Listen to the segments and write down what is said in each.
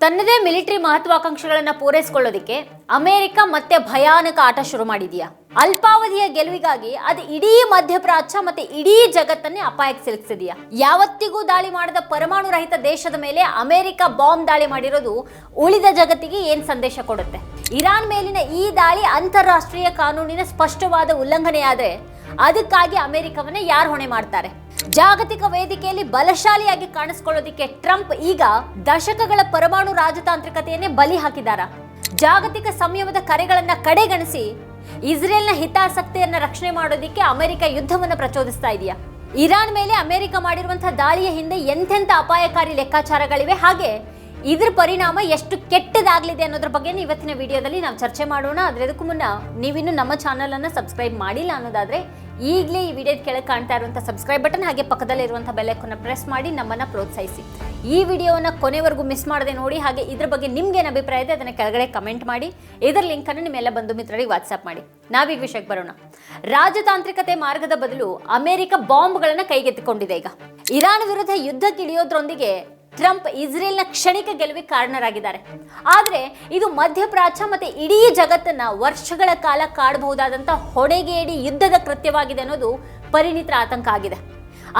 ತನ್ನದೇ military ಮಹತ್ವಾಕಾಂಕ್ಷೆಗಳನ್ನ ಪೂರೈಸಿಕೊಳ್ಳೋದಕ್ಕೆ America ಮತ್ತೆ ಭಯಾನಕ ಆಟ ಶುರು ಮಾಡಿದೆಯಾ? ಅಲ್ಪಾವಧಿಯ ಗೆಲುವಿಗಾಗಿ ಅದು ಇಡೀ ಮಧ್ಯಪ್ರಾಚ್ಯ ಮತ್ತೆ ಇಡೀ ಜಗತ್ತನ್ನೇ ಅಪಾಯಕ್ಕೆ ಸಿಲುಕಿಸಿದೆಯಾ? ಯಾವತ್ತಿಗೂ ದಾಳಿ ಮಾಡದ ಪರಮಾಣು ರಹಿತ ದೇಶದ ಮೇಲೆ ಅಮೆರಿಕ ಬಾಂಬ್ ದಾಳಿ ಮಾಡಿರೋದು ಉಳಿದ ಜಗತ್ತಿಗೆ ಏನ್ ಸಂದೇಶ ಕೊಡುತ್ತೆ? ಇರಾನ್ ಮೇಲಿನ ಈ ದಾಳಿ ಅಂತಾರಾಷ್ಟ್ರೀಯ ಕಾನೂನಿನ ಸ್ಪಷ್ಟವಾದ ಉಲ್ಲಂಘನೆಯಾದ್ರೆ ಅದಕ್ಕಾಗಿ ಅಮೆರಿಕವನ್ನ ಯಾರು ಹೊಣೆ ಮಾಡ್ತಾರೆ? ಜಾಗತಿಕ ವೇದಿಕೆಯಲ್ಲಿ ಬಲಶಾಲಿಯಾಗಿ ಕಾಣಿಸ್ಕೊಳ್ಳೋದಿಕ್ಕೆ ಟ್ರಂಪ್ ಈಗ ದಶಕಗಳ ಪರಮಾಣು ರಾಜತಾಂತ್ರಿಕತೆಯನ್ನೇ ಬಲಿ ಹಾಕಿದಾರ. ಜಾಗತಿಕ ಸಂಯಮದ ಕರೆಗಳನ್ನ ಕಡೆಗಣಿಸಿ ಇಸ್ರೇಲ್ನ ಹಿತಾಸಕ್ತಿಯನ್ನ ರಕ್ಷಣೆ ಮಾಡೋದಿಕ್ಕೆ ಅಮೆರಿಕ ಯುದ್ಧವನ್ನ ಪ್ರಚೋದಿಸ್ತಾ ಇದೆಯಾ? ಇರಾನ್ ಮೇಲೆ ಅಮೆರಿಕ ಮಾಡಿರುವಂತಹ ದಾಳಿಯ ಹಿಂದೆ ಎಂಥೆಂಥ ಅಪಾಯಕಾರಿ ಲೆಕ್ಕಾಚಾರಗಳಿವೆ? ಹಾಗೆ ಇದ್ರ ಪರಿಣಾಮ ಎಷ್ಟು ಕೆಟ್ಟದಾಗಲಿದೆ ಅನ್ನೋದ್ರ ಬಗ್ಗೆ ಇವತ್ತಿನ ವಿಡಿಯೋದಲ್ಲಿ ನಾವು ಚರ್ಚೆ ಮಾಡೋಣ. ಆದ್ರೆ ಅದಕ್ಕೂ ಮುನ್ನ ನೀವಿನ್ನು ನಮ್ಮ ಚಾನಲನ್ನು ಸಬ್ಸ್ಕ್ರೈಬ್ ಮಾಡಿಲ್ಲ ಅನ್ನೋದಾದ್ರೆ ಈಗಲೇ ಈ ವಿಡಿಯೋದ ಕೆಳಗೆ ಕಾಣ್ತಾ ಇರುವಂಥ ಸಬ್ಸ್ಕ್ರೈಬ್ ಬಟನ್ ಹಾಗೆ ಪಕ್ಕದಲ್ಲಿರುವಂಥ ಬೆಲ್ಲೈಕನ್ನ ಪ್ರೆಸ್ ಮಾಡಿ ನಮ್ಮನ್ನು ಪ್ರೋತ್ಸಾಹಿಸಿ. ಈ ವಿಡಿಯೋನ ಕೊನೆವರೆಗೂ ಮಿಸ್ ಮಾಡದೆ ನೋಡಿ, ಹಾಗೆ ಇದ್ರ ಬಗ್ಗೆ ನಿಮ್ಗೇನು ಅಭಿಪ್ರಾಯ ಇದೆ ಅದನ್ನು ಕೆಳಗಡೆ ಕಮೆಂಟ್ ಮಾಡಿ. ಇದರ ಲಿಂಕನ್ನು ನಿಮ್ಮೆಲ್ಲ ಬಂಧು ಮಿತ್ರರಿಗೆ ವಾಟ್ಸಪ್ ಮಾಡಿ. ನಾವೀಗ ವಿಷಯಕ್ಕೆ ಬರೋಣ. ರಾಜತಾಂತ್ರಿಕತೆ ಮಾರ್ಗದ ಬದಲು ಅಮೆರಿಕ ಬಾಂಬ್ಗಳನ್ನು ಕೈಗೆತ್ತಿಕೊಂಡಿದೆ ಈಗ. ಇರಾನ್ ವಿರುದ್ಧ ಯುದ್ಧಕ್ಕಿಳಿಯೋದ್ರೊಂದಿಗೆ ಟ್ರಂಪ್ ಇಸ್ರೇಲ್ನ ಕ್ಷಣಿಕ ಗೆಲುವಿಗೆ ಕಾರಣರಾಗಿದ್ದಾರೆ. ಆದರೆ ಇದು ಮಧ್ಯಪ್ರಾಚ್ಯ ಮತ್ತು ಇಡೀ ಜಗತ್ತನ್ನ ವರ್ಷಗಳ ಕಾಲ ಕಾಡಬಹುದಾದಂಥ ಹೊಡೆಗೇಡಿ ಯುದ್ಧದ ಕೃತ್ಯವಾಗಿದೆ ಅನ್ನೋದು ಪರಿಣಿತರ ಆತಂಕ ಆಗಿದೆ.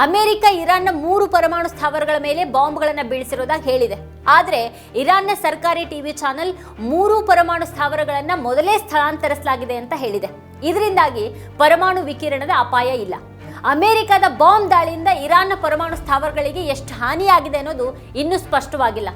ಅಮೆರಿಕ ಇರಾನ್ನ ಮೂರು ಪರಮಾಣು ಸ್ಥಾವರಗಳ ಮೇಲೆ ಬಾಂಬ್ಗಳನ್ನು ಬೀಳಿಸಿರೋದಾಗಿ ಹೇಳಿದೆ. ಆದರೆ ಇರಾನ್ನ ಸರ್ಕಾರಿ ಟಿವಿ ಚಾನೆಲ್ ಮೂರು ಪರಮಾಣು ಸ್ಥಾವರಗಳನ್ನು ಮೊದಲೇ ಸ್ಥಳಾಂತರಿಸಲಾಗಿದೆ ಅಂತ ಹೇಳಿದೆ. ಇದರಿಂದಾಗಿ ಪರಮಾಣು ವಿಕಿರಣದ ಅಪಾಯ ಇಲ್ಲ. ಅಮೆರಿಕದ ಬಾಂಬ್ ದಾಳಿಯಿಂದ ಇರಾನ್ನ ಪರಮಾಣು ಸ್ಥಾವರಗಳಿಗೆ ಎಷ್ಟು ಹಾನಿಯಾಗಿದೆ ಅನ್ನೋದು ಇನ್ನೂ ಸ್ಪಷ್ಟವಾಗಿಲ್ಲ.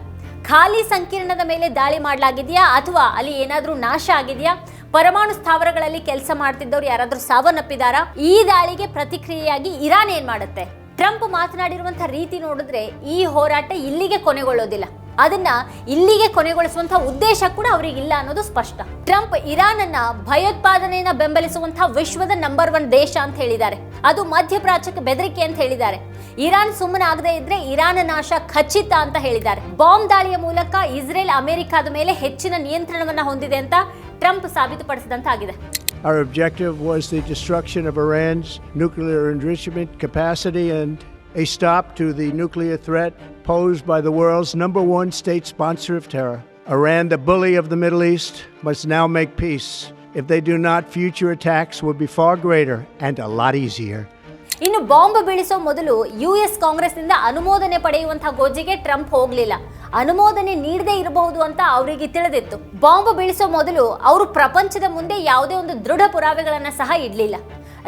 ಖಾಲಿ ಸಂಕೀರ್ಣದ ಮೇಲೆ ದಾಳಿ ಮಾಡಲಾಗಿದೆಯಾ ಅಥವಾ ಅಲ್ಲಿ ಏನಾದರೂ ನಾಶ ಆಗಿದೆಯಾ? ಪರಮಾಣು ಸ್ಥಾವರಗಳಲ್ಲಿ ಕೆಲಸ ಮಾಡ್ತಿದ್ದವ್ರು ಯಾರಾದರೂ ಸಾವನ್ನಪ್ಪಿದಾರಾ? ಈ ದಾಳಿಗೆ ಪ್ರತಿಕ್ರಿಯೆಯಾಗಿ ಇರಾನ್ ಏನು ಮಾಡುತ್ತೆ? ಟ್ರಂಪ್ ಮಾತನಾಡಿರುವಂಥ ರೀತಿ ನೋಡಿದ್ರೆ ಈ ಹೋರಾಟ ಇಲ್ಲಿಗೆ ಕೊನೆಗೊಳ್ಳೋದಿಲ್ಲ. ಅದನ್ನ ಇಲ್ಲಿಗೆ ಕೊನೆಗೊಳಿಸುವಂತಹ ಉದ್ದೇಶ ಕೂಡ ಅವರಿಗೆ ಇಲ್ಲ ಅನ್ನೋದು ಸ್ಪಷ್ಟ. ಟ್ರಂಪ್ ಇರಾನ್ ಅನ್ನ ಭಯೋತ್ಪಾದನೆಯನ್ನ ಬೆಂಬಲಿಸುವಂತಹ ವಿಶ್ವದ ನಂಬರ್ ಒನ್ ದೇಶ ಅಂತ ಹೇಳಿದ್ದಾರೆ. ಅದು ಮಧ್ಯಪ್ರಾಚ್ಯಕ್ಕೆ ಬೆದರಿಕೆ ಅಂತ ಹೇಳಿದ್ದಾರೆ. ಇರಾನ್ ಸುಮ್ಮನಾಗದೇ ಆಗದೆ ಇದ್ರೆ ಇರಾನ್ ನಾಶ ಖಚಿತ ಅಂತ ಹೇಳಿದ್ದಾರೆ. ಬಾಂಬ್ ದಾಳಿಯ ಮೂಲಕ ಇಸ್ರೇಲ್ ಅಮೆರಿಕಾದ ಮೇಲೆ ಹೆಚ್ಚಿನ ನಿಯಂತ್ರಣವನ್ನ ಹೊಂದಿದೆ ಅಂತ ಟ್ರಂಪ್ ಸಾಬೀತುಪಡಿಸಿದಂತಾಗಿದೆ Our objective was the destruction of Iran's nuclear enrichment capacity and a stop to the nuclear threat posed by the world's number one state sponsor of terror. Iran, the bully of the Middle East, must now make peace. If they do not, future attacks will be far greater and a lot easier. ಇನ್ನು bomb ಬೀಳಿಸೋ ಮೊದಲು U S ಕಾಂಗ್ರೆಸ್ನಿಂದ ಅನುಮೋದನೆ ಪಡೆಯುವಂತಹ ಗೋಜಿಗೆ Trump ಹೋಗ್ಲಿಲ್ಲ ಅನುಮೋದನೆ ನೀಡದೇ ಇರಬಹುದು ಅಂತ ಅವರಿಗೆ ತಿಳಿದಿತ್ತು ಬಾಂಬ್ ಬೀಳಿಸೋ ಮೊದಲು ಅವರು ಪ್ರಪಂಚದ ಮುಂದೆ ಯಾವುದೇ ಒಂದು ದೃಢ ಪುರಾವೆಗಳನ್ನ ಸಹ ಇಡ್ಲಿಲ್ಲ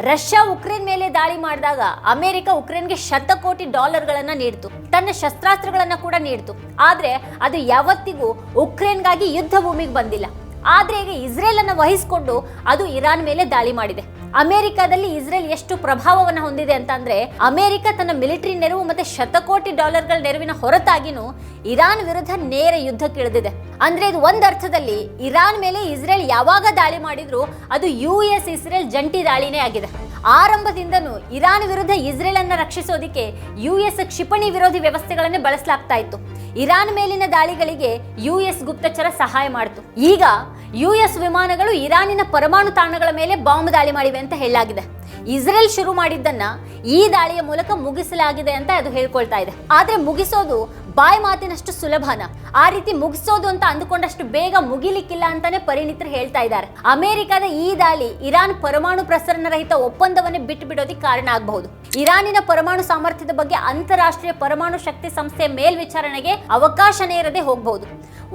ರಷ್ಯಾ ಉಕ್ರೇನ್ ಮೇಲೆ ದಾಳಿ ಮಾಡಿದಾಗ ಅಮೆರಿಕ ಉಕ್ರೇನ್ಗೆ ಶತಕೋಟಿ ಡಾಲರ್ಗಳನ್ನ ನೀಡಿತು. ತನ್ನ ಶಸ್ತ್ರಾಸ್ತ್ರಗಳನ್ನ ಕೂಡ ನೀಡಿತು. ಆದ್ರೆ ಅದು ಯಾವತ್ತಿಗೂ ಉಕ್ರೇನ್ಗಾಗಿ ಯುದ್ಧ ಭೂಮಿಗೆ ಬಂದಿಲ್ಲ. ಆದ್ರೆ ಈಗ ಇಸ್ರೇಲ್ ಅನ್ನ ವಹಿಸಿಕೊಂಡು ಅದು ಇರಾನ್ ಮೇಲೆ ದಾಳಿ ಮಾಡಿದೆ. ಅಮೆರಿಕದಲ್ಲಿ ಇಸ್ರೇಲ್ ಎಷ್ಟು ಪ್ರಭಾವವನ್ನು ಹೊಂದಿದೆ ಅಂತಂದ್ರೆ ಅಮೆರಿಕ ತನ್ನ ಮಿಲಿಟರಿ ನೆರವು ಮತ್ತೆ ಶತಕೋಟಿ ಡಾಲರ್ಗಳ ನೆರವಿನ ಹೊರತಾಗಿನೂ ಇರಾನ್ ವಿರುದ್ಧ ನೇರ ಯುದ್ಧಕ್ಕಿಳಿದಿದೆ ಅಂದ್ರೆ ಇದು ಒಂದ್ ಅರ್ಥದಲ್ಲಿ ಇರಾನ್ ಮೇಲೆ ಇಸ್ರೇಲ್ ಯಾವಾಗ ದಾಳಿ ಮಾಡಿದ್ರು ಅದು ಯು ಎಸ್ ಇಸ್ರೇಲ್ ಜಂಟಿ ದಾಳಿನೇ ಆಗಿದೆ. ಆರಂಭದಿಂದನೂ ಇರಾನ್ ವಿರುದ್ಧ ಇಸ್ರೇಲ್ ಅನ್ನ ರಕ್ಷಿಸೋದಿಕ್ಕೆ ಯು ಎಸ್ ಕ್ಷಿಪಣಿ ವಿರೋಧಿ ವ್ಯವಸ್ಥೆಗಳನ್ನೇ ಬಳಸಲಾಗ್ತಾ ಇತ್ತು. ಇರಾನ್ ಮೇಲಿನ ದಾಳಿಗಳಿಗೆ ಯು ಎಸ್ ಗುಪ್ತಚರ ಸಹಾಯ ಮಾಡಿತು. ಈಗ ಯು ಎಸ್ ವಿಮಾನಗಳು ಇರಾನಿನ ಪರಮಾಣು ತಾಣಗಳ ಮೇಲೆ ಬಾಂಬ್ ದಾಳಿ ಮಾಡಿವೆ ಅಂತ ಹೇಳಲಾಗಿದೆ. ಇಸ್ರೇಲ್ ಶುರು ಮಾಡಿದ್ದನ್ನ ಈ ದಾಳಿಯ ಮೂಲಕ ಮುಗಿಸಲಾಗಿದೆ ಅಂತ ಅದು ಹೇಳ್ಕೊಳ್ತಾ ಇದೆ. ಆದ್ರೆ ಮುಗಿಸೋದು ಬಾಯಿ ಮಾತಿನಷ್ಟು ಸುಲಭನ. ಆ ರೀತಿ ಮುಗಿಸೋದು ಅಂತ ಅಂದುಕೊಂಡಷ್ಟು ಬೇಗ ಮುಗಿಲಿಕ್ಕಿಲ್ಲ ಅಂತಾನೆ ಪರಿಣಿತರು ಹೇಳ್ತಾ ಇದ್ದಾರೆ. ಅಮೆರಿಕದ ಈ ದಾಳಿ ಇರಾನ್ ಪರಮಾಣು ಪ್ರಸರಣ ರಹಿತ ಒಪ್ಪಂದವನ್ನೇ ಬಿಟ್ಟು ಬಿಡೋದಕ್ಕೆ ಕಾರಣ ಆಗಬಹುದು. ಇರಾನಿನ ಪರಮಾಣು ಸಾಮರ್ಥ್ಯದ ಬಗ್ಗೆ ಅಂತಾರಾಷ್ಟ್ರೀಯ ಪರಮಾಣು ಶಕ್ತಿ ಸಂಸ್ಥೆ ಮೇಲ್ವಿಚಾರಣೆಗೆ ಅವಕಾಶನೇ ಇರದೆ ಹೋಗಬಹುದು.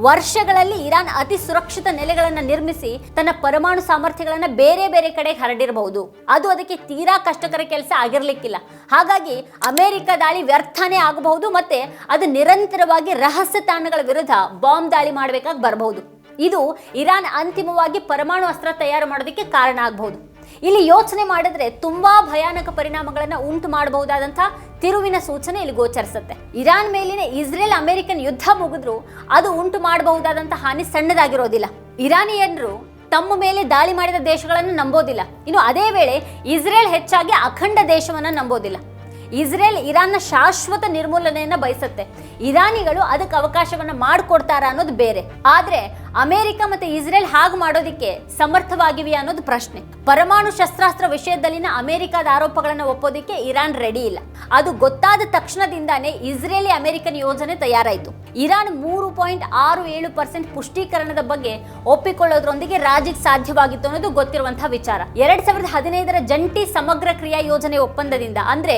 ವರ್ಷಗಳಲ್ಲಿ ಇರಾನ್ ಅತಿ ಸುರಕ್ಷಿತ ನೆಲೆಗಳನ್ನು ನಿರ್ಮಿಸಿ ತನ್ನ ಪರಮಾಣು ಸಾಮರ್ಥ್ಯಗಳನ್ನ ಬೇರೆ ಬೇರೆ ಕಡೆ ಹರಡಿರಬಹುದು. ಅದು ಅದಕ್ಕೆ ತೀರಾ ಕಷ್ಟಕರ ಕೆಲಸ ಆಗಿರಲಿಕ್ಕಿಲ್ಲ. ಹಾಗಾಗಿ ಅಮೆರಿಕ ದಾಳಿ ವ್ಯರ್ಥನೇ ಆಗಬಹುದು ಮತ್ತೆ ಅದು ನಿರಂತರವಾಗಿ ರಹಸ್ಯ ತಾಣಗಳ ವಿರುದ್ಧ ಬಾಂಬ್ ದಾಳಿ ಮಾಡಬೇಕಾಗಿ ಬರಬಹುದು. ಇದು ಇರಾನ್ ಅಂತಿಮವಾಗಿ ಪರಮಾಣು ಅಸ್ತ್ರ ತಯಾರು ಮಾಡೋದಕ್ಕೆ ಕಾರಣ ಆಗಬಹುದು. ಇಲ್ಲಿ ಯೋಚನೆ ಮಾಡಿದ್ರೆ ತುಂಬಾ ಭಯಾನಕ ಪರಿಣಾಮಗಳನ್ನು ಉಂಟು ಮಾಡಬಹುದಾದಂತಹ ತಿರುವಿನ ಸೂಚನೆ ಇಲ್ಲಿ ಗೋಚರಿಸುತ್ತೆ. ಇರಾನ್ ಮೇಲಿನ ಇಸ್ರೇಲ್ ಅಮೆರಿಕನ್ ಯುದ್ಧ ಮುಗಿದ್ರು ಅದು ಉಂಟು ಮಾಡಬಹುದಾದಂತಹ ಹಾನಿ ಸಣ್ಣದಾಗಿರೋದಿಲ್ಲ. ಇರಾನಿಯನ್ರು ತಮ್ಮ ಮೇಲೆ ದಾಳಿ ಮಾಡಿದ ದೇಶಗಳನ್ನು ನಂಬೋದಿಲ್ಲ. ಇನ್ನು ಅದೇ ವೇಳೆ ಇಸ್ರೇಲ್ ಹೆಚ್ಚಾಗಿ ಅಖಂಡ ದೇಶವನ್ನ ನಂಬೋದಿಲ್ಲ. ಇಸ್ರೇಲ್ ಇರಾನ್ನ ಶಾಶ್ವತ ನಿರ್ಮೂಲನೆಯನ್ನ ಬಯಸುತ್ತೆ. ಇರಾನಿಗಳು ಅದಕ್ಕೆ ಅವಕಾಶವನ್ನ ಮಾಡಿಕೊಡ್ತಾರ ಅನ್ನೋದು ಬೇರೆ. ಆದ್ರೆ ಅಮೆರಿಕ ಮತ್ತೆ ಇಸ್ರೇಲ್ ಹಾಗೆ ಮಾಡೋದಕ್ಕೆ ಸಮರ್ಥವಾಗಿವೆ ಅನ್ನೋದು ಪ್ರಶ್ನೆ. ಪರಮಾಣು ಶಸ್ತ್ರಾಸ್ತ್ರ ವಿಷಯದಲ್ಲಿನ ಅಮೆರಿಕದ ಆರೋಪಗಳನ್ನು ಒಪ್ಪೋದಕ್ಕೆ ಇರಾನ್ ರೆಡಿ ಇಲ್ಲ. ಅದು ಗೊತ್ತಾದ ತಕ್ಷಣದಿಂದಾನೇ ಇಸ್ರೇಲಿ ಅಮೆರಿಕನ್ ಯೋಜನೆ ತಯಾರಾಯಿತು. ಇರಾನ್ ಮೂರು ಪಾಯಿಂಟ್ ಆರು ಏಳು ಪರ್ಸೆಂಟ್ ಪುಷ್ಟೀಕರಣದ ಬಗ್ಗೆ ಒಪ್ಪಿಕೊಳ್ಳೋದ್ರೊಂದಿಗೆ ರಾಜಿಗೆ ಸಾಧ್ಯವಾಗಿತ್ತು ಅನ್ನೋದು ಗೊತ್ತಿರುವಂತಹ ವಿಚಾರ. ಎರಡ್ ಸಾವಿರದ ಹದಿನೈದರ ಜಂಟಿ ಸಮಗ್ರ ಕ್ರಿಯಾ ಯೋಜನೆ ಒಪ್ಪಂದದಿಂದ ಅಂದ್ರೆ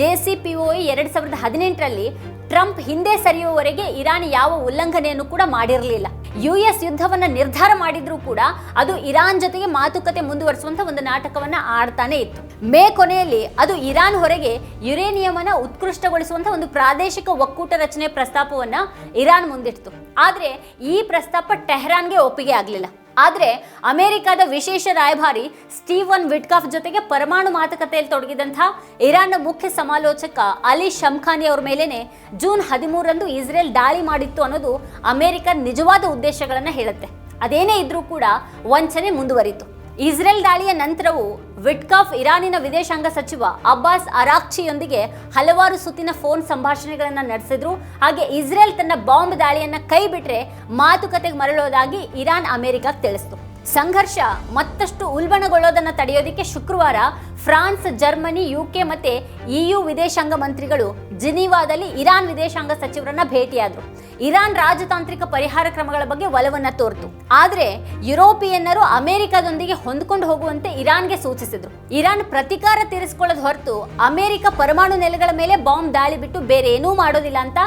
ಜೆಸಿಪಿಒಇ ಎರಡ್ ಸಾವಿರದ ಹದಿನೆಂಟರಲ್ಲಿ ಟ್ರಂಪ್ ಹಿಂದೆ ಸರಿಯುವವರೆಗೆ ಇರಾನ್ ಯಾವ ಉಲ್ಲಂಘನೆಯನ್ನು ಕೂಡ ಮಾಡಿರಲಿಲ್ಲ. ಯು ಎಸ್ ಯುದ್ಧವನ್ನ ನಿರ್ಧಾರ ಮಾಡಿದ್ರೂ ಕೂಡ ಅದು ಇರಾನ್ ಜೊತೆಗೆ ಮಾತುಕತೆ ಮುಂದುವರಿಸುವಂತ ಒಂದು ನಾಟಕವನ್ನ ಆಡ್ತಾನೆ ಇತ್ತು. ಮೇ ಕೊನೆಯಲ್ಲಿ ಅದು ಇರಾನ್ ಹೊರಗೆ ಯುರೇನಿಯಂ ಅನ್ನ ಉತ್ಕೃಷ್ಟಗೊಳಿಸುವಂತ ಒಂದು ಪ್ರಾದೇಶಿಕ ಒಕ್ಕೂಟ ರಚನೆ ಪ್ರಸ್ತಾಪವನ್ನ ಇರಾನ್ ಮುಂದಿಡ್ತು. ಆದ್ರೆ ಈ ಪ್ರಸ್ತಾಪ ಟೆಹರಾನ್ಗೆ ಒಪ್ಪಿಗೆ ಆಗಲಿಲ್ಲ. ಆದ್ರೆ ಅಮೆರಿಕದ ವಿಶೇಷ ರಾಯಭಾರಿ ಸ್ಟೀವನ್ ವಿಟ್ಕಾಫ್ ಜೊತೆಗೆ ಪರಮಾಣು ಮಾತುಕತೆಯಲ್ಲಿ ತೊಡಗಿದಂತಹ ಇರಾನ್ನ ಮುಖ್ಯ ಸಮಾಲೋಚಕ ಅಲಿ ಶಮ್ಖಾನಿ ಅವರ ಮೇಲೇನೆ ಜೂನ್ ಹದಿಮೂರರಂದು ಇಸ್ರೇಲ್ ದಾಳಿ ಮಾಡಿತ್ತು ಅನ್ನೋದು ಅಮೆರಿಕ ನಿಜವಾದ ಉದ್ದೇಶಗಳನ್ನು ಹೇಳುತ್ತೆ. ಅದೇನೇ ಇದ್ರೂ ಕೂಡ ವಂಚನೆ ಮುಂದುವರಿತು. ಇಸ್ರೇಲ್ ದಾಳಿಯ ನಂತರವೂ ವಿಟ್ಕಾಫ್ ಇರಾನಿನ ವಿದೇಶಾಂಗ ಸಚಿವ ಅಬ್ಬಾಸ್ ಅರಾಕ್ಚಿಯೊಂದಿಗೆ ಹಲವಾರು ಸುತ್ತಿನ ಫೋನ್ ಸಂಭಾಷಣೆಗಳನ್ನು ನಡೆಸಿದ್ರು. ಹಾಗೆ ಇಸ್ರೇಲ್ ತನ್ನ ಬಾಂಬ್ ದಾಳಿಯನ್ನು ಕೈ ಬಿಟ್ಟರೆ ಮಾತುಕತೆಗೆ ಮರಳೋದಾಗಿ ಇರಾನ್ ಅಮೆರಿಕಕ್ಕೆ ತಿಳಿಸಿತು. ಸಂಘರ್ಷ ಮತ್ತಷ್ಟು ಉಲ್ಬಣಗೊಳ್ಳೋದನ್ನು ತಡೆಯೋದಕ್ಕೆ ಶುಕ್ರವಾರ ಫ್ರಾನ್ಸ್, ಜರ್ಮನಿ, ಯುಕೆ ಮತ್ತೆ ಇಯು ವಿದೇಶಾಂಗ ಮಂತ್ರಿಗಳು ಜಿನೀವಾದಲ್ಲಿ ಇರಾನ್ ವಿದೇಶಾಂಗ ಸಚಿವರನ್ನ ಭೇಟಿಯಾದರು. ಇರಾನ್ ರಾಜತಾಂತ್ರಿಕ ಪರಿಹಾರ ಕ್ರಮಗಳ ಬಗ್ಗೆ ಒಲವನ್ನ ತೋರ್ತು. ಆದರೆ ಯುರೋಪಿಯನ್ನರು ಅಮೆರಿಕದೊಂದಿಗೆ ಹೊಂದ್ಕೊಂಡು ಹೋಗುವಂತೆ ಇರಾನ್ಗೆ ಸೂಚಿಸಿದರು. ಇರಾನ್ ಪ್ರತಿಕಾರ ತೀರಿಸಿಕೊಳ್ಳೋದು ಹೊರತು ಅಮೆರಿಕ ಪರಮಾಣು ನೆಲೆಗಳ ಮೇಲೆ ಬಾಂಬ್ ದಾಳಿ ಬಿಟ್ಟು ಬೇರೆ ಏನೂ ಮಾಡೋದಿಲ್ಲ ಅಂತ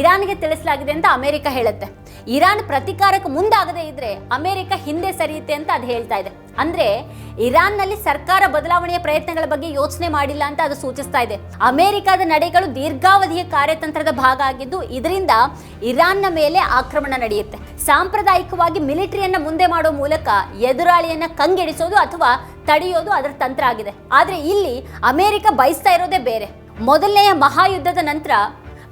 ಇರಾನ್ಗೆ ತಿಳಿಸಲಾಗಿದೆ ಅಂತ ಅಮೆರಿಕ ಹೇಳುತ್ತೆ. ಇರಾನ್ ಪ್ರತಿಕಾರಕ್ಕೆ ಮುಂದಾಗದೇ ಇದ್ರೆ ಅಮೆರಿಕ ಹಿಂದೆ ಸರಿಯುತ್ತೆ ಅಂತ ಅದು ಹೇಳ್ತಾ ಇದೆ. ಅಂದ್ರೆ ಇರಾನ್ನಲ್ಲಿ ಸರ್ಕಾರ ಬದಲಾವಣೆಯ ಪ್ರಯತ್ನಗಳ ಬಗ್ಗೆ ಯೋಚನೆ ಮಾಡಿಲ್ಲ ಅಂತ ಅದು ಸೂಚಿಸ್ತಾ ಇದೆ. ಅಮೆರಿಕದ ನಡೆಗಳು ದೀರ್ಘಾವಧಿಯ ಕಾರ್ಯತಂತ್ರದ ಭಾಗ ಆಗಿದ್ದು, ಇದರಿಂದ ಇರಾನ್ನ ಮೇಲೆ ಆಕ್ರಮಣ ನಡೆಯುತ್ತೆ. ಸಾಂಪ್ರದಾಯಿಕವಾಗಿ ಮಿಲಿಟರಿಯನ್ನ ಮುಂದೆ ಮಾಡೋ ಮೂಲಕ ಎದುರಾಳಿಯನ್ನ ಕಂಗೆಡಿಸೋದು ಅಥವಾ ತಡೆಯೋದು ಅದರ ತಂತ್ರ ಆಗಿದೆ. ಆದ್ರೆ ಇಲ್ಲಿ ಅಮೆರಿಕ ಬಯಸ್ತಾ ಇರೋದೇ ಬೇರೆ. ಮೊದಲನೆಯ ಮಹಾಯುದ್ಧದ ನಂತರ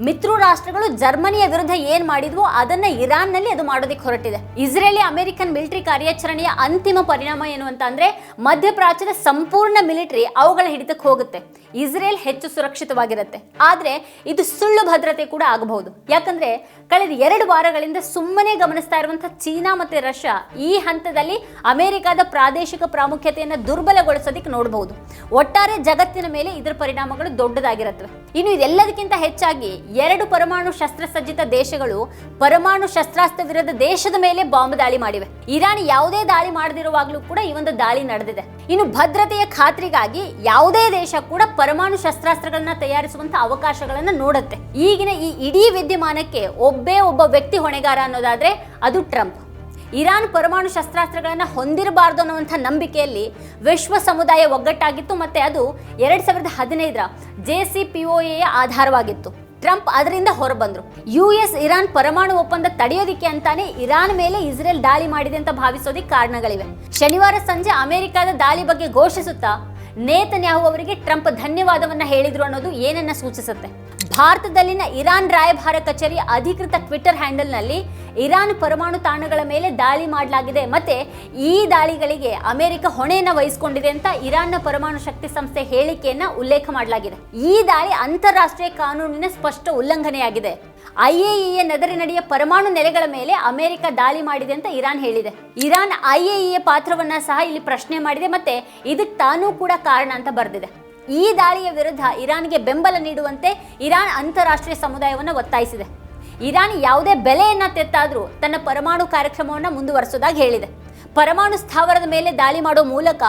ಮಿತ್ರ ರಾಷ್ಟ್ರಗಳು ಜರ್ಮನಿಯ ವಿರುದ್ಧ ಏನ್ ಮಾಡಿದ್ವೋ ಅದನ್ನ ಇರಾನ್ನಲ್ಲಿ ಅದು ಮಾಡೋದಕ್ಕೆ ಹೊರಟಿದೆ. ಇಸ್ರೇಲಿ ಅಮೆರಿಕನ್ ಮಿಲಿಟರಿ ಕಾರ್ಯಾಚರಣೆಯ ಅಂತಿಮ ಪರಿಣಾಮ ಏನು ಅಂತ ಅಂದ್ರೆ ಮಧ್ಯಪ್ರಾಚ್ಯದ ಸಂಪೂರ್ಣ ಮಿಲಿಟರಿ ಅವುಗಳ ಹಿಡಿತಕ್ಕೆ ಹೋಗುತ್ತೆ. ಇಸ್ರೇಲ್ ಹೆಚ್ಚು ಸುರಕ್ಷಿತವಾಗಿರುತ್ತೆ. ಆದ್ರೆ ಇದು ಸುಳ್ಳು ಭದ್ರತೆ ಕೂಡ ಆಗಬಹುದು. ಯಾಕಂದ್ರೆ ಕಳೆದ ಎರಡು ವಾರಗಳಿಂದ ಸುಮ್ಮನೆ ಗಮನಿಸ್ತಾ ಇರುವಂತಹ ಚೀನಾ ಮತ್ತೆ ರಷ್ಯಾ ಈ ಹಂತದಲ್ಲಿ ಅಮೆರಿಕದ ಪ್ರಾದೇಶಿಕ ಪ್ರಾಮುಖ್ಯತೆಯನ್ನು ದುರ್ಬಲಗೊಳಿಸೋದಕ್ಕೆ ನೋಡಬಹುದು ಒಟ್ಟಾರೆ ಜಗತ್ತಿನ ಮೇಲೆ ಇದರ ಪರಿಣಾಮಗಳು ದೊಡ್ಡದಾಗಿರುತ್ತವೆ ಇನ್ನು ಇದೆಲ್ಲದಕ್ಕಿಂತ ಹೆಚ್ಚಾಗಿ ಎರಡು ಪರಮಾಣು ಶಸ್ತ್ರಸಜ್ಜಿತ ದೇಶಗಳು ಪರಮಾಣು ಶಸ್ತ್ರಾಸ್ತ್ರ ವಿರೋಧ ದೇಶದ ಮೇಲೆ ಬಾಂಬ್ ದಾಳಿ ಮಾಡಿವೆ. ಇರಾನ್ ಯಾವುದೇ ದಾಳಿ ಮಾಡದಿರುವಾಗಲೂ ಕೂಡ ಈ ಒಂದು ದಾಳಿ ನಡೆದಿದೆ. ಇನ್ನು ಭದ್ರತೆಯ ಖಾತ್ರಿಗಾಗಿ ಯಾವುದೇ ದೇಶ ಕೂಡ ಪರಮಾಣು ಶಸ್ತ್ರಾಸ್ತ್ರಗಳನ್ನ ತಯಾರಿಸುವಂತ ಅವಕಾಶಗಳನ್ನು ನೋಡುತ್ತೆ. ಈಗಿನ ಈ ಇಡೀ ವಿದ್ಯಮಾನಕ್ಕೆ ಒಬ್ಬೇ ಒಬ್ಬ ವ್ಯಕ್ತಿ ಹೊಣೆಗಾರ ಅನ್ನೋದಾದರೆ ಅದು ಟ್ರಂಪ್. ಇರಾನ್ ಪರಮಾಣು ಶಸ್ತ್ರಾಸ್ತ್ರಗಳನ್ನು ಹೊಂದಿರಬಾರ್ದು ಅನ್ನುವಂಥ ನಂಬಿಕೆಯಲ್ಲಿ ವಿಶ್ವ ಸಮುದಾಯ ಒಗ್ಗಟ್ಟಾಗಿತ್ತು ಮತ್ತು ಅದು ಎರಡು ಸಾವಿರದ ಹದಿನೈದರ ಜೆ ಸಿ ಪಿ ಆಧಾರವಾಗಿತ್ತು. ಟ್ರಂಪ್ ಅದರಿಂದ ಹೊರಬಂದರು. ಯು ಎಸ್ ಇರಾನ್ ಪರಮಾಣು ಒಪ್ಪಂದ ತಡೆಯೋದಿಕ್ಕೆ ಅಂತಾನೆ ಇರಾನ್ ಮೇಲೆ ಇಸ್ರೇಲ್ ದಾಳಿ ಮಾಡಿದೆ ಅಂತ ಭಾವಿಸೋದಕ್ಕೆ ಕಾರಣಗಳಿವೆ. ಶನಿವಾರ ಸಂಜೆ ಅಮೆರಿಕದ ದಾಳಿ ಬಗ್ಗೆ ಘೋಷಿಸುತ್ತಾ ನೇತನ್ಯಾಹು ಅವರಿಗೆ ಟ್ರಂಪ್ ಧನ್ಯವಾದವನ್ನು ಹೇಳಿದ್ರು ಅನ್ನೋದು ಏನನ್ನ ಸೂಚಿಸುತ್ತೆ? ಭಾರತದಲ್ಲಿನ ಇರಾನ್ ರಾಯಭಾರ ಕಚೇರಿ ಅಧಿಕೃತ ಟ್ವಿಟರ್ ಹ್ಯಾಂಡಲ್ನಲ್ಲಿ ಇರಾನ್ ಪರಮಾಣು ತಾಣಗಳ ಮೇಲೆ ದಾಳಿ ಮಾಡಲಾಗಿದೆ. ಮತ್ತೆ ಈ ದಾಳಿಗಳಿಗೆ ಅಮೆರಿಕ ಹೊಣೆಯನ್ನು ವಹಿಸಿಕೊಂಡಿದೆ ಅಂತ ಇರಾನ್ನ ಪರಮಾಣು ಶಕ್ತಿ ಸಂಸ್ಥೆ ಹೇಳಿಕೆಯನ್ನ ಉಲ್ಲೇಖ ಮಾಡಲಾಗಿದೆ. ಈ ದಾಳಿ ಅಂತಾರಾಷ್ಟ್ರೀಯ ಕಾನೂನಿನ ಸ್ಪಷ್ಟ ಉಲ್ಲಂಘನೆಯಾಗಿದೆ. ಐಎಇಎ ನಡೆಯ ಪರಮಾಣು ನೆಲೆಗಳ ಮೇಲೆ ಅಮೆರಿಕ ದಾಳಿ ಮಾಡಿದೆ ಅಂತ ಇರಾನ್ ಹೇಳಿದೆ. ಇರಾನ್ ಐಎಇಎ ಪಾತ್ರವನ್ನ ಸಹ ಇಲ್ಲಿ ಪ್ರಶ್ನೆ ಮಾಡಿದೆ. ಮತ್ತೆ ಇದಕ್ಕೆ ತಾನೂ ಕೂಡ ಕಾರಣ ಅಂತ ಬರೆದಿದೆ. ಈ ದಾಳಿಯ ವಿರುದ್ಧ ಇರಾನ್ಗೆ ಬೆಂಬಲ ನೀಡುವಂತೆ ಇರಾನ್ ಅಂತಾರಾಷ್ಟ್ರೀಯ ಸಮುದಾಯವನ್ನು ಒತ್ತಾಯಿಸಿದೆ. ಇರಾನ್ ಯಾವುದೇ ಬೆಲೆಯನ್ನು ತೆತ್ತಾದರೂ ತನ್ನ ಪರಮಾಣು ಕಾರ್ಯಕ್ರಮವನ್ನು ಮುಂದುವರಿಸೋದಾಗಿ ಹೇಳಿದೆ. ಪರಮಾಣು ಸ್ಥಾವರದ ಮೇಲೆ ದಾಳಿ ಮಾಡೋ ಮೂಲಕ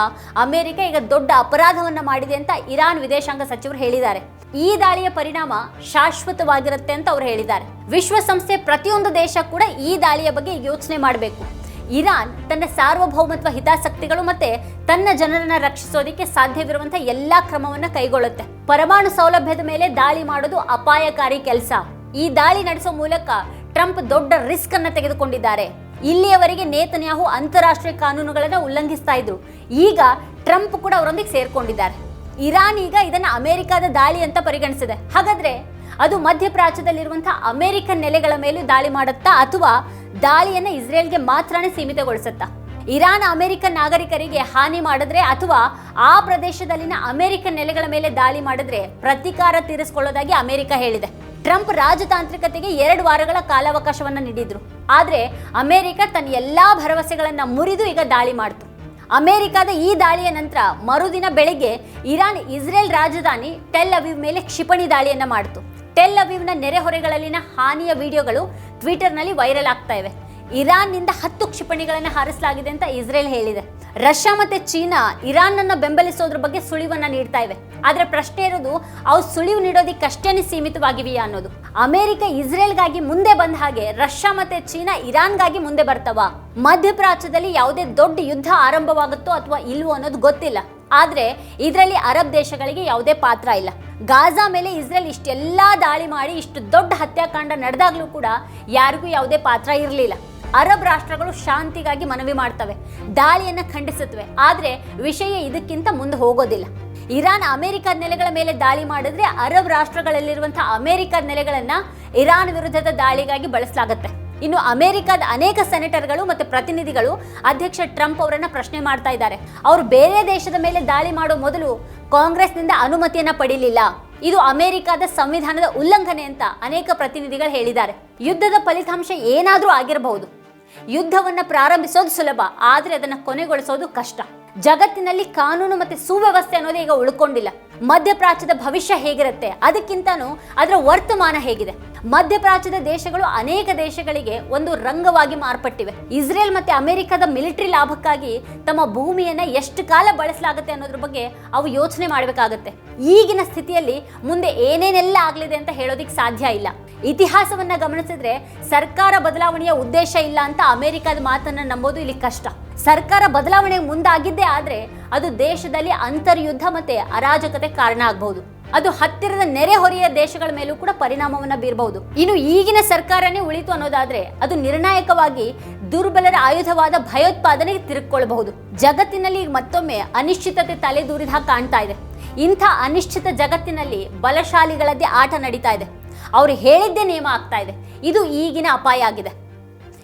ಅಮೆರಿಕ ಈಗ ದೊಡ್ಡ ಅಪರಾಧವನ್ನು ಮಾಡಿದೆ ಅಂತ ಇರಾನ್ ವಿದೇಶಾಂಗ ಸಚಿವರು ಹೇಳಿದ್ದಾರೆ. ಈ ದಾಳಿಯ ಪರಿಣಾಮ ಶಾಶ್ವತವಾಗಿರುತ್ತೆ ಅಂತ ಅವರು ಹೇಳಿದ್ದಾರೆ. ವಿಶ್ವಸಂಸ್ಥೆ ಪ್ರತಿಯೊಂದು ದೇಶ ಕೂಡ ಈ ದಾಳಿಯ ಬಗ್ಗೆ ಯೋಚನೆ ಮಾಡಬೇಕು. ಇರಾನ್ ತನ್ನ ಸಾರ್ವಭೌಮತ್ವ ಹಿತಾಸಕ್ತಿಗಳು ಮತ್ತೆ ತನ್ನ ಜನರನ್ನ ರಕ್ಷಿಸೋದಕ್ಕೆ ಸಾಧ್ಯವಿರುವಂತಹ ಎಲ್ಲಾ ಕ್ರಮವನ್ನ ಕೈಗೊಳ್ಳುತ್ತೆ. ಪರಮಾಣು ಸೌಲಭ್ಯದ ಮೇಲೆ ದಾಳಿ ಮಾಡೋದು ಅಪಾಯಕಾರಿ ಕೆಲಸ. ಈ ದಾಳಿ ನಡೆಸೋ ಮೂಲಕ ಟ್ರಂಪ್ ದೊಡ್ಡ ರಿಸ್ಕ್ ಅನ್ನ ತೆಗೆದುಕೊಂಡಿದ್ದಾರೆ. ಇಲ್ಲಿಯವರೆಗೆ ನೇತನ್ಯಾಹು ಅಂತಾರಾಷ್ಟ್ರೀಯ ಕಾನೂನುಗಳನ್ನ ಉಲ್ಲಂಘಿಸ್ತಾ ಇದ್ರು. ಈಗ ಟ್ರಂಪ್ ಕೂಡ ಅವರೊಂದಿಗೆ ಸೇರ್ಕೊಂಡಿದ್ದಾರೆ. ಇರಾನ್ ಈಗ ಇದನ್ನ ಅಮೆರಿಕದ ದಾಳಿ ಅಂತ ಪರಿಗಣಿಸಿದೆ. ಹಾಗಾದ್ರೆ ಅದು ಮಧ್ಯಪ್ರಾಚ್ಯದಲ್ಲಿರುವಂತಹ ಅಮೆರಿಕನ್ ನೆಲೆಗಳ ಮೇಲೂ ದಾಳಿ ಮಾಡುತ್ತಾ ಅಥವಾ ದಾಳಿಯನ್ನು ಇಸ್ರೇಲ್ಗೆ ಮಾತ್ರನೇ ಸೀಮಿತಗೊಳಿಸುತ್ತಾ? ಇರಾನ್ ಅಮೆರಿಕನ್ ನಾಗರಿಕರಿಗೆ ಹಾನಿ ಮಾಡಿದ್ರೆ ಅಥವಾ ಆ ಪ್ರದೇಶದಲ್ಲಿನ ಅಮೆರಿಕನ್ ನೆಲೆಗಳ ಮೇಲೆ ದಾಳಿ ಮಾಡಿದ್ರೆ ಪ್ರತಿಕಾರ ತೀರಿಸಿಕೊಳ್ಳೋದಾಗಿ ಅಮೆರಿಕ ಹೇಳಿದೆ. ಟ್ರಂಪ್ ರಾಜತಾಂತ್ರಿಕತೆಗೆ ಎರಡು ವಾರಗಳ ಕಾಲಾವಕಾಶವನ್ನ ನೀಡಿದ್ರು. ಆದರೆ ಅಮೆರಿಕ ತನ್ನ ಎಲ್ಲಾ ಭರವಸೆಗಳನ್ನ ಮುರಿದು ಈಗ ದಾಳಿ ಮಾಡ್ತು. ಅಮೆರಿಕದ ಈ ದಾಳಿಯ ನಂತರ ಮರುದಿನ ಬೆಳಗ್ಗೆ ಇರಾನ್ ಇಸ್ರೇಲ್ ರಾಜಧಾನಿ ಟೆಲ್ ಅವಿವ್ ಮೇಲೆ ಕ್ಷಿಪಣಿ ದಾಳಿಯನ್ನ ಮಾಡಿತು. ಟೆಲ್ ಅವೀವ್ನ ನೆರೆಹೊರೆಗಳಲ್ಲಿನ ಹಾನಿಯ ವಿಡಿಯೋಗಳು ಟ್ವಿಟರ್ನಲ್ಲಿ ವೈರಲ್ ಆಗ್ತಾ ಇವೆ. ಇರಾನ್ನಿಂದ ಹತ್ತು ಕ್ಷಿಪಣಿಗಳನ್ನು ಹಾರಿಸಲಾಗಿದೆ ಅಂತ ಇಸ್ರೇಲ್ ಹೇಳಿದೆ. ರಷ್ಯಾ ಮತ್ತೆ ಚೀನಾ ಇರಾನ್ನನ್ನ ಬೆಂಬಲಿಸೋದ್ರ ಬಗ್ಗೆ ಸುಳಿವನ್ನ ನೀಡ್ತಾ ಇವೆ. ಆದ್ರೆ ಪ್ರಶ್ನೆ ಇರೋದು, ಅವು ಸುಳಿವು ನೀಡೋದಿಕ್ಕಷ್ಟೇನೆ ಸೀಮಿತವಾಗಿವೆಯಾ ಅನ್ನೋದು. ಅಮೆರಿಕ ಇಸ್ರೇಲ್ಗಾಗಿ ಮುಂದೆ ಬಂದ ಹಾಗೆ ರಷ್ಯಾ ಮತ್ತೆ ಚೀನಾ ಇರಾನ್ಗಾಗಿ ಮುಂದೆ ಬರ್ತಾವ? ಮಧ್ಯಪ್ರಾಚ್ಯದಲ್ಲಿ ಯಾವುದೇ ದೊಡ್ಡ ಯುದ್ಧ ಆರಂಭವಾಗುತ್ತೋ ಅಥವಾ ಇಲ್ವೋ ಅನ್ನೋದು ಗೊತ್ತಿಲ್ಲ. ಆದ್ರೆ ಇದರಲ್ಲಿ ಅರಬ್ ದೇಶಗಳಿಗೆ ಯಾವುದೇ ಪಾತ್ರ ಇಲ್ಲ. ಗಾಜಾ ಮೇಲೆ ಇಸ್ರೇಲ್ ಇಷ್ಟೆಲ್ಲ ದಾಳಿ ಮಾಡಿ, ಇಷ್ಟು ದೊಡ್ಡ ಹತ್ಯಾಕಾಂಡ ನಡೆದಾಗಲೂ ಕೂಡ ಯಾರಿಗೂ ಯಾವುದೇ ಪಾತ್ರ ಇರಲಿಲ್ಲ. ಅರಬ್ ರಾಷ್ಟ್ರಗಳು ಶಾಂತಿಗಾಗಿ ಮನವಿ ಮಾಡ್ತವೆ, ದಾಳಿಯನ್ನು ಖಂಡಿಸುತ್ತವೆ. ಆದರೆ ವಿಷಯ ಇದಕ್ಕಿಂತ ಮುಂದೆ ಹೋಗೋದಿಲ್ಲ. ಇರಾನ್ ಅಮೆರಿಕದ ನೆಲೆಗಳ ಮೇಲೆ ದಾಳಿ ಮಾಡಿದ್ರೆ ಅರಬ್ ರಾಷ್ಟ್ರಗಳಲ್ಲಿರುವಂಥ ಅಮೆರಿಕದ ನೆಲೆಗಳನ್ನು ಇರಾನ್ ವಿರುದ್ಧದ ದಾಳಿಗಾಗಿ ಬಳಸಲಾಗುತ್ತೆ. ಇನ್ನು ಅಮೆರಿಕದ ಅನೇಕ ಸೆನೆಟರ್ಗಳು ಮತ್ತು ಪ್ರತಿನಿಧಿಗಳು ಅಧ್ಯಕ್ಷ ಟ್ರಂಪ್ ಅವರನ್ನು ಪ್ರಶ್ನೆ ಮಾಡ್ತಾ ಇದ್ದಾರೆ. ಅವರು ಬೇರೆ ದೇಶದ ಮೇಲೆ ದಾಳಿ ಮಾಡೋ ಮೊದಲು ಕಾಂಗ್ರೆಸ್ನಿಂದ ಅನುಮತಿಯನ್ನ ಪಡೀಲಿಲ್ಲ. ಇದು ಅಮೆರಿಕದ ಸಂವಿಧಾನದ ಉಲ್ಲಂಘನೆ ಅಂತ ಅನೇಕ ಪ್ರತಿನಿಧಿಗಳು ಹೇಳಿದ್ದಾರೆ. ಯುದ್ಧದ ಫಲಿತಾಂಶ ಏನಾದರೂ ಆಗಿರಬಹುದು. ಯುದ್ಧವನ್ನು ಪ್ರಾರಂಭಿಸೋದು ಸುಲಭ, ಆದರೆ ಅದನ್ನು ಕೊನೆಗೊಳಿಸೋದು ಕಷ್ಟ. ಜಗತ್ತಿನಲ್ಲಿ ಕಾನೂನು ಮತ್ತು ಸುವ್ಯವಸ್ಥೆ ಅನ್ನೋದು ಈಗ ಉಳ್ಕೊಂಡಿಲ್ಲ. ಮಧ್ಯಪ್ರಾಚ್ಯದ ಭವಿಷ್ಯ ಹೇಗಿರುತ್ತೆ? ಅದಕ್ಕಿಂತನೂ ಅದರ ವರ್ತಮಾನ ಹೇಗಿದೆ. ಮಧ್ಯಪ್ರಾಚ್ಯದ ದೇಶಗಳು ಅನೇಕ ದೇಶಗಳಿಗೆ ಒಂದು ರಂಗವಾಗಿ ಮಾರ್ಪಟ್ಟಿವೆ. ಇಸ್ರೇಲ್ ಮತ್ತೆ ಅಮೆರಿಕದ ಮಿಲಿಟರಿ ಲಾಭಕ್ಕಾಗಿ ತಮ್ಮ ಭೂಮಿಯನ್ನು ಎಷ್ಟು ಕಾಲ ಬಳಸಲಾಗುತ್ತೆ ಅನ್ನೋದ್ರ ಬಗ್ಗೆ ಅವು ಯೋಚನೆ ಮಾಡಬೇಕಾಗತ್ತೆ. ಈಗಿನ ಸ್ಥಿತಿಯಲ್ಲಿ ಮುಂದೆ ಏನೇನೆಲ್ಲ ಆಗಲಿದೆ ಅಂತ ಹೇಳೋದಕ್ಕೆ ಸಾಧ್ಯ ಇಲ್ಲ. ಇತಿಹಾಸವನ್ನ ಗಮನಿಸಿದ್ರೆ ಸರ್ಕಾರ ಬದಲಾವಣೆಯ ಉದ್ದೇಶ ಇಲ್ಲ ಅಂತ ಅಮೆರಿಕದ ಮಾತನ್ನ ನಂಬೋದು ಇಲ್ಲಿ ಕಷ್ಟ. ಸರ್ಕಾರ ಬದಲಾವಣೆ ಮುಂದಾಗಿದ್ದೇ ಆದ್ರೆ ಅದು ದೇಶದಲ್ಲಿ ಅಂತರ್ಯುದ್ಧ ಮತ್ತೆ ಅರಾಜಕತೆ ಕಾರಣ ಆಗಬಹುದು. ಅದು ಹತ್ತಿರದ ನೆರೆಹೊರೆಯ ದೇಶಗಳ ಮೇಲೂ ಕೂಡ ಪರಿಣಾಮವನ್ನು ಬೀರಬಹುದು. ಇನ್ನು ಈಗಿನ ಸರ್ಕಾರನೇ ಉಳಿತು ಅನ್ನೋದಾದ್ರೆ ಅದು ನಿರ್ಣಾಯಕವಾಗಿ ದುರ್ಬಲರ ಆಯುಧವಾದ ಭಯೋತ್ಪಾದನೆಗೆ ತಿರುಗಿಕೊಳ್ಳಬಹುದು. ಜಗತ್ತಿನಲ್ಲಿ ಮತ್ತೊಮ್ಮೆ ಅನಿಶ್ಚಿತತೆ ತಲೆದೂರಿದ ಕಾಣ್ತಾ ಇದೆ. ಇಂಥ ಅನಿಶ್ಚಿತ ಜಗತ್ತಿನಲ್ಲಿ ಬಲಶಾಲಿಗಳದ್ದೇ ಆಟ ನಡೀತಾ ಇದೆ. ಅವರು ಹೇಳಿದ್ದೇ ನಿಯಮ ಆಗ್ತಾ ಇದೆ. ಇದು ಈಗಿನ ಅಪಾಯ ಆಗಿದೆ.